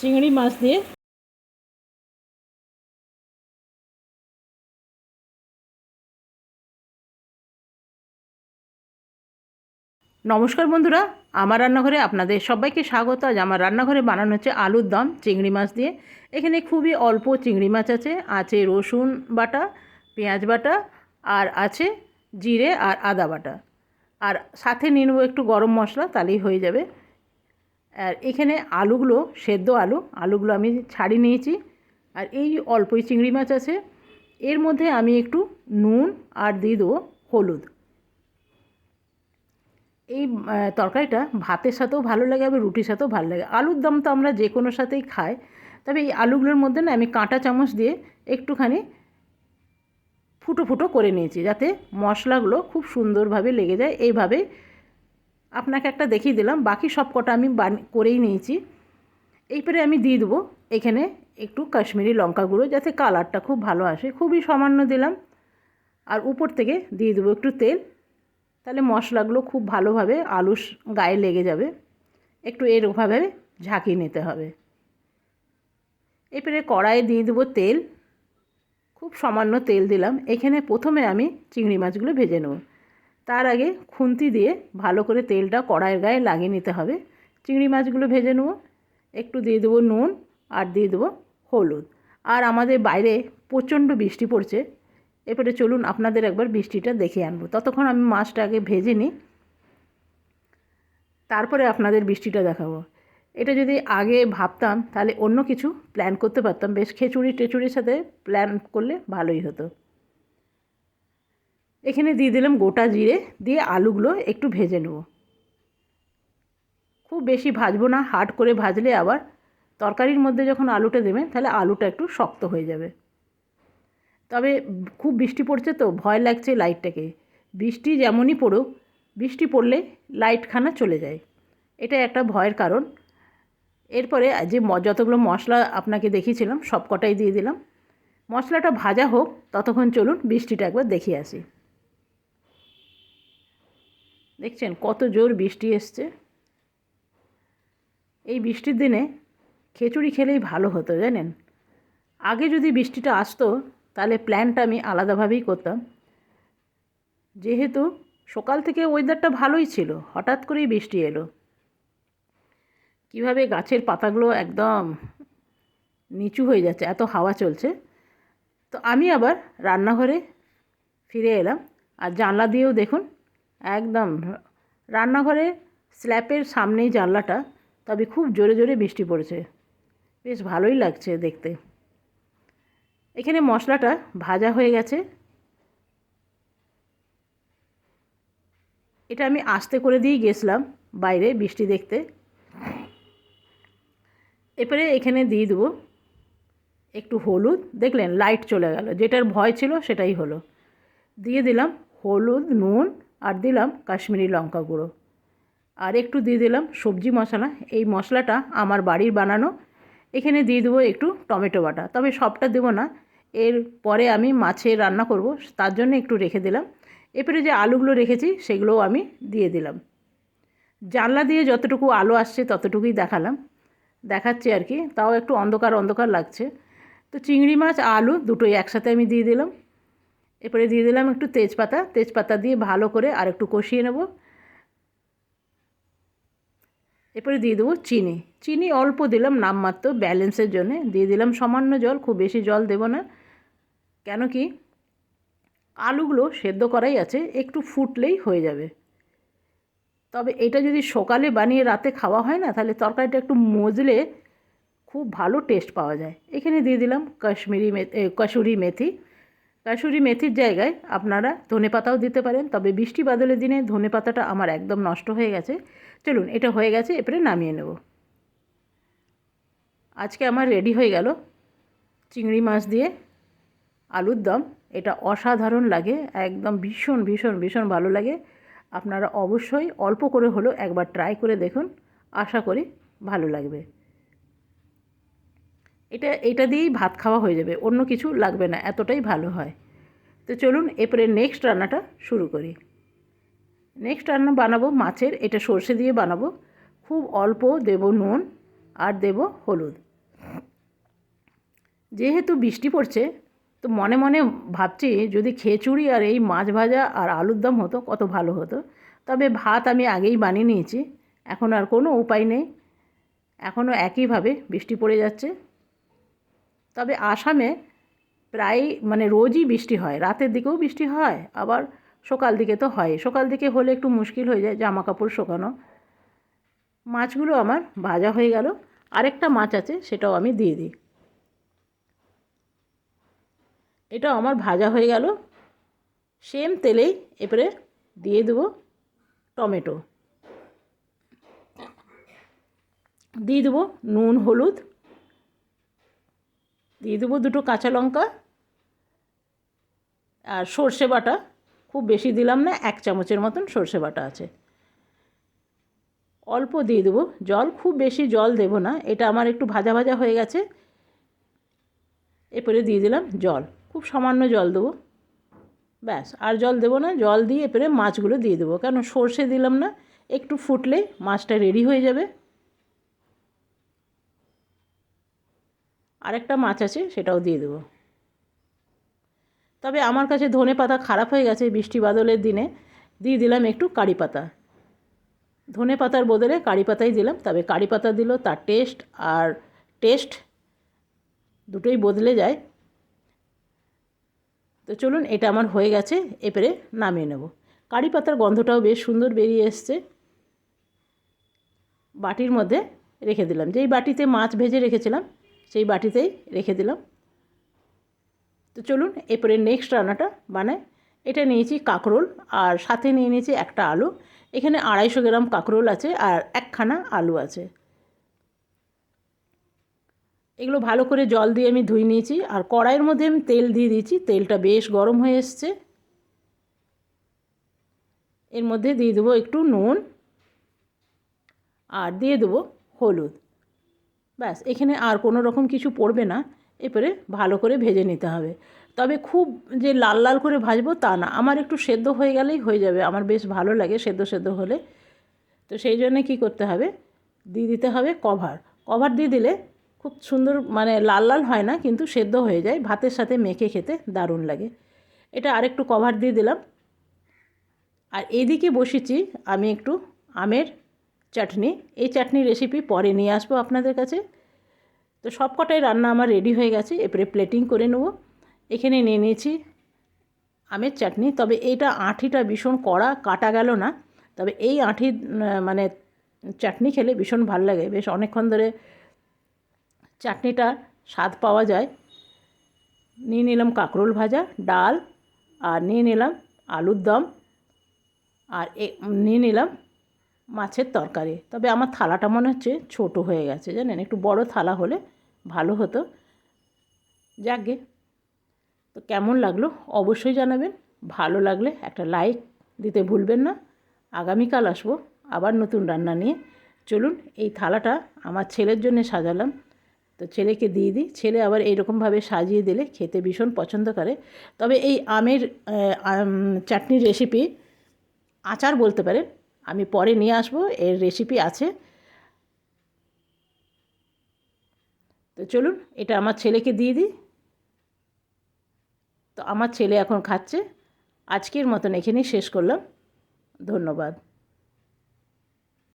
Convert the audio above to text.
চিংড়ি মাছ দিয়ে। নমস্কার বন্ধুরা, আমার রান্নাঘরে আপনাদের সবাইকে স্বাগত। আজ আমার রান্নাঘরে বানানো হচ্ছে আলুর দম, চিংড়ি মাছ দিয়ে। এখানে খুবই অল্প চিংড়ি মাছ আছে। আছে রসুন বাটা, পেঁয়াজ বাটা, আর আছে জিরে আর আদা বাটা। আর সাথে নিয়ে নেব একটু গরম মশলা, তাহলেই হয়ে যাবে। আর এখানে আলুগুলো, সেদ্ধ আলু, আলুগুলো আমি ছাড়িয়ে নিয়েছি। আর এই অল্পই চিংড়ি মাছ আছে। এর মধ্যে আমি একটু নুন আর দিয়ে দেবো হলুদ। এই তরকারিটা ভাতের সাথেও ভালো লাগে, আবার রুটির সাথেও ভালো লাগে। আলুর দম তো আমরা যে কোনো সাথেই খাই। তবে এই আলুগুলোর মধ্যে না আমি কাঁটা চামচ দিয়ে একটুখানি ফুটো ফুটো করে নিয়েছি, যাতে মশলাগুলো খুব সুন্দরভাবে লেগে যায়। এইভাবে আপনাকে একটা দেখিয়ে দিলাম, বাকি সব কটা আমি করেই নিয়েছি। এইবারে আমি দিয়ে দেবো এখানে একটু কাশ্মীরি লঙ্কা গুঁড়ো, যাতে কালারটা খুব ভালো আসে। খুবই সামান্য দিলাম। আর উপর থেকে দিয়ে দেবো একটু তেল। তাহলে মশলাগুলো খুব ভালোভাবে আলুর গায়ে লেগে যাবে। একটু এরকমভাবে ঝাঁকিয়ে নিতে হবে। এরপরে কড়াইয়ে দিয়ে দেবো তেল। খুব সামান্য তেল দিলাম। এখানে প্রথমে আমি চিংড়ি মাছগুলো ভেজে নেব। তার আগে খুন্তি দিয়ে ভালো করে তেলটা কড়াইয়ের গায়ে লাগিয়ে নিতে হবে। চিংড়ি মাছগুলো ভেজে নেব। একটু দিয়ে দেবো নুন আর দিয়ে দেবো হলুদ। আর আমাদের বাইরে প্রচণ্ড বৃষ্টি পড়ছে। এরপরে চলুন আপনাদের একবার বৃষ্টিটা দেখে আনব। ততক্ষণ আমি মাছটা আগে ভেজে নিই। তারপরে আপনাদের বৃষ্টিটা দেখাবো। এটা যদি আগে ভাবতাম, তাহলে অন্য কিছু প্ল্যান করতে পারতাম। বেশ খিচুড়ি টেচুড়ির সাথে প্ল্যান করলে ভালোই হতো। এখানে দিয়ে দিলাম গোটা জিরে, দিয়ে আলুগুলো একটু ভেজে নেব। খুব বেশি ভাজবো না হাট করে ভাজলে আবার তরকারির মধ্যে যখন আলুটা দেবেন তাহলে আলুটা একটু শক্ত হয়ে যাবে। তবে খুব বৃষ্টি পড়ছে তো, ভয় লাগছে লাইটটাকে। বৃষ্টি যেমনই পড়ুক, বৃষ্টি পড়লে লাইটখানা চলে যায়। এটা একটা ভয়ের কারণ। এরপরে যে যতগুলো মশলা আপনাকে দেখিয়েছিলাম সব কটাই দিয়ে দিলাম। মশলাটা ভাজা হোক, ততক্ষণ চলুন বৃষ্টিটা একবার দেখিয়ে আসি। দেখছেন কত জোর বৃষ্টি এসছে। এই বৃষ্টির দিনে খিচুড়ি খেলেই ভালো হতো, জানেন? আগে যদি বৃষ্টিটা আসতো, তাহলে প্ল্যানটা আমি আলাদাভাবেই করতাম। যেহেতু সকাল থেকে ওয়েদারটা ভালোই ছিল, হঠাৎ করেই বৃষ্টি এলো। কীভাবে গাছের পাতাগুলো একদম নিচু হয়ে যাচ্ছে, এত হাওয়া চলছে। তো আমি আবার রান্নাঘরে ফিরে এলাম। আর জানলা দিয়েও দেখুন একদম। রান্নাঘরে স্ল্যাপের সামনেই জানলাটা, তবে খুব জোরে জোরে বৃষ্টি পড়েছে। বেশ ভালোই লাগছে দেখতে। এখানে মশলাটা ভাজা হয়ে গেছে। এটা আমি আস্তে করে দিয়েই গেছিলাম বাইরে বৃষ্টি দেখতে। এরপরে এখানে দিয়ে দেবো একটু হলুদ। দেখলেন লাইট চলে গেল। যেটার ভয় ছিল সেটাই হলো। দিয়ে দিলাম হলুদ, নুন আর দিলাম কাশ্মীরি লঙ্কা গুঁড়ো। আর একটু দিয়ে দিলাম সবজি মশলা। এই মশলাটা আমার বাড়ির বানানো। এখানে দিয়ে দেবো একটু টমেটো বাটা। তবে সবটা দেবো না। এর পরে আমি মাছের রান্না করব। তার জন্য একটু রেখে দিলাম। এরপরে যে আলুগুলো রেখেছি, সেগুলোও আমি দিয়ে দিলাম। জানলা দিয়ে যতটুকু আলো আসছে, ততটুকুই দেখালাম। দেখাচ্ছি আর কি। তাও একটু অন্ধকার অন্ধকার লাগছে। তো চিংড়ি মাছ, আলু দুটোই একসাথে আমি দিয়ে দিলাম। এরপরে দিয়ে দিলাম একটু তেজপাতা। তেজপাতা দিয়ে ভালো করে আর একটু কষিয়ে নেব। এরপরে দিয়ে দেবো চিনি। চিনি অল্প দিলাম নামমাত্র ব্যালেন্সের জন্য। দিয়ে দিলাম সামান্য জল, খুব বেশি জল দেব না। কেন কি? আলুগুলো সেদ্ধ করাই আছে, একটু ফুটলেই হয়ে যাবে। তবে এটা যদি সকালে বানিয়ে রাতে খাওয়া হয় না, তাহলে তরকারিটা একটু মজলে খুব ভালো টেস্ট পাওয়া যায়। এখানে দিয়ে দিলাম কাশ্মীরি মেথি কাসুরি মেথি। কাসুরি মেথির জায়গায় আপনারা ধনে পাতাও দিতে পারেন, তবে বৃষ্টি বাদলের দিনে ধনে পাতাটা আমার একদম নষ্ট হয়ে গেছে। চলুন, এটা হয়ে গেছে, এরপরে নামিয়ে নেব। আজকে আমার রেডি হয়ে গেল চিংড়ি মাছ দিয়ে আলুর দম। এটা অসাধারণ লাগে, একদম ভীষণ ভীষণ ভীষণ ভালো লাগে। আপনারা অবশ্যই অল্প করে হলেও একবার ট্রাই করে দেখুন। আশা করি ভালো লাগবে। এটা এটা দিয়েই ভাত খাওয়া হয়ে যাবে, অন্য কিছু লাগবে না, এতটাই ভালো হয়। তো চলুন এরপরে নেক্সট রান্নাটা শুরু করি। নেক্সট রান্না বানাবো মাছের, এটা সর্ষে দিয়ে বানাবো। খুব অল্প দেব নুন আর দেব হলুদ। যেহেতু বৃষ্টি পড়ছে, তো মনে মনে ভাবছি যদি খিচুড়ি আর এই মাছ ভাজা আর আলুর দম হতো, কত ভালো হতো। তবে ভাত আমি আগেই বানিয়ে নিয়েছি, এখন আর কোনো উপায় নেই। এখনও একইভাবে বৃষ্টি পড়ে যাচ্ছে। তবে আসামে প্রায় মানে রোজই বৃষ্টি হয়, রাতের দিকেও বৃষ্টি হয়, আবার সকাল দিকে তো হয়। সকাল দিকে হলে একটু মুশকিল হয়ে যায় জামা কাপড় শোকানো। মাছগুলো আমার ভাজা হয়ে গেল। আরেকটা মাছ আছে, সেটাও আমি দিয়ে দিই। এটা আমার ভাজা হয়ে গেল। সেম তেলেই এবারে দিয়ে দেবো টমেটো। দিয়ে দেবো নুন, হলুদ। দিয়ে দেবো দুটো কাঁচা লঙ্কা আর সর্ষে বাটা। খুব বেশি দিলাম না, এক চামচের মতন সর্ষে বাটা আছে। অল্প দিয়ে দেবো জল, খুব বেশি জল দেব না, এটা আমার একটু ভাজা ভাজা হয়ে গেছে। এরপরে দিয়ে দিলাম জল, খুব সামান্য জল দেবো। ব্যাস, আর জল দেবো না, জল দিয়ে এরপরে মাছগুলো দিয়ে দেবো, কেন সর্ষে দিলাম না, একটু ফুটলে মাছটা রেডি হয়ে যাবে। আরেকটা মাছ আছে, সেটাও দিয়ে দেবো। তবে আমার কাছে ধনে পাতা খারাপ হয়ে গেছে বৃষ্টি বাদলের দিনে। দিয়ে দিলাম একটু কারি পাতা। ধনে পাতার বদলে কারি পাতাই দিলাম। তবে কারি পাতা দিল, তার টেস্ট আর টেস্ট দুটোই বদলে যায়। তো চলুন, এটা আমার হয়ে গেছে, এবারে নামিয়ে নেব। কারি পাতার গন্ধটাও বেশ সুন্দর বেরিয়ে এসছে। বাটির মধ্যে রেখে দিলাম। যেই বাটিতে মাছ ভেজে রেখেছিলাম সেই বাটিতেই রেখে দিলাম। তো চলুন, এরপরে নেক্সট রান্নাটা বানাই। এটা নিয়েছি কাঁকরোল, আর সাথে নিয়ে নিয়েছি একটা আলু। এখানে আড়াইশো গ্রাম কাঁকরোল আছে, আর একখানা আলু আছে। এগুলো ভালো করে জল দিয়ে আমি ধুয়ে নিয়েছি, আর কড়াইয়ের মধ্যে আমি তেল দিয়ে দিয়েছি। তেলটা বেশ গরম হয়ে এসছে। এর মধ্যে দিয়ে দেবো একটু নুন, আর দিয়ে দেবো হলুদ। ব্যাস, এখানে আর কোনো রকম কিছু পড়বে না। এরপরে ভালো করে ভেজে নিতে হবে। তবে খুব যে লাল লাল করে ভাজবো তা না। আমার একটু সেদ্ধ হয়ে গেলেই হয়ে যাবে। আমার বেশ ভালো লাগে সেদ্ধ সেদ্ধ হলে। তো সেই জন্যে কী করতে হবে? দিয়ে দিতে হবে কভার। কভার দিয়ে দিলে খুব সুন্দর মানে লাল লাল হয় না, কিন্তু সেদ্ধ হয়ে যায়। ভাতের সাথে মেখে খেতে দারুণ লাগে। এটা আরেকটু কভার দিয়ে দিলাম। আর এদিকে বসেছি আমি একটু আমের চাটনি। এই চাটনি রেসিপি পরে নিয়ে আসব আপনাদের কাছে। তো সব কটাই রান্না আমার রেডি হয়ে গেছে, এরপরে প্লেটিং করে নেব। এখানে নিয়ে নিয়েছি আমের চাটনি, তবে এইটা আঁঠিটা ভীষণ কড়া, কাটা গেল না। তবে এই আঁঠি মানে চাটনি খেলে ভীষণ ভালো লাগে। বেশ অনেকক্ষণ ধরে চাটনিটা স্বাদ পাওয়া যায়। নিয়ে নিলাম কাঁকরোল ভাজা, ডাল, আর নিয়ে নিলাম আলুর দম, আর নিয়ে নিলাম মাছের তরকারি। তবে আমার থালাটা মনে হচ্ছে ছোট হয়ে গেছে, জানেন? একটু বড় থালা হলে ভালো হতো। যাকগে তো কেমন লাগল? অবশ্যই জানাবেন। ভালো লাগলে একটা লাইক দিতে ভুলবেন না। আগামীকাল আসব আবার নতুন রান্না নিয়ে। চলুন, এই থালাটা আমার ছেলের জন্য সাজালাম। তো ছেলেকে দিয়ে দিই। ছেলে আবার এইরকমভাবে সাজিয়ে দিলে খেতে ভীষণ পছন্দ করে। তবে এই আমের চাটনির রেসিপি আচার বলতে পারেন আমি পরে নিয়ে আসব, এর রেসিপি আছে। তো চলুন, এটা আমার ছেলেকে দিয়ে দিই। তো আমার ছেলে এখন খাচ্ছে। আজকের মতন এখানেই শেষ করলাম। ধন্যবাদ।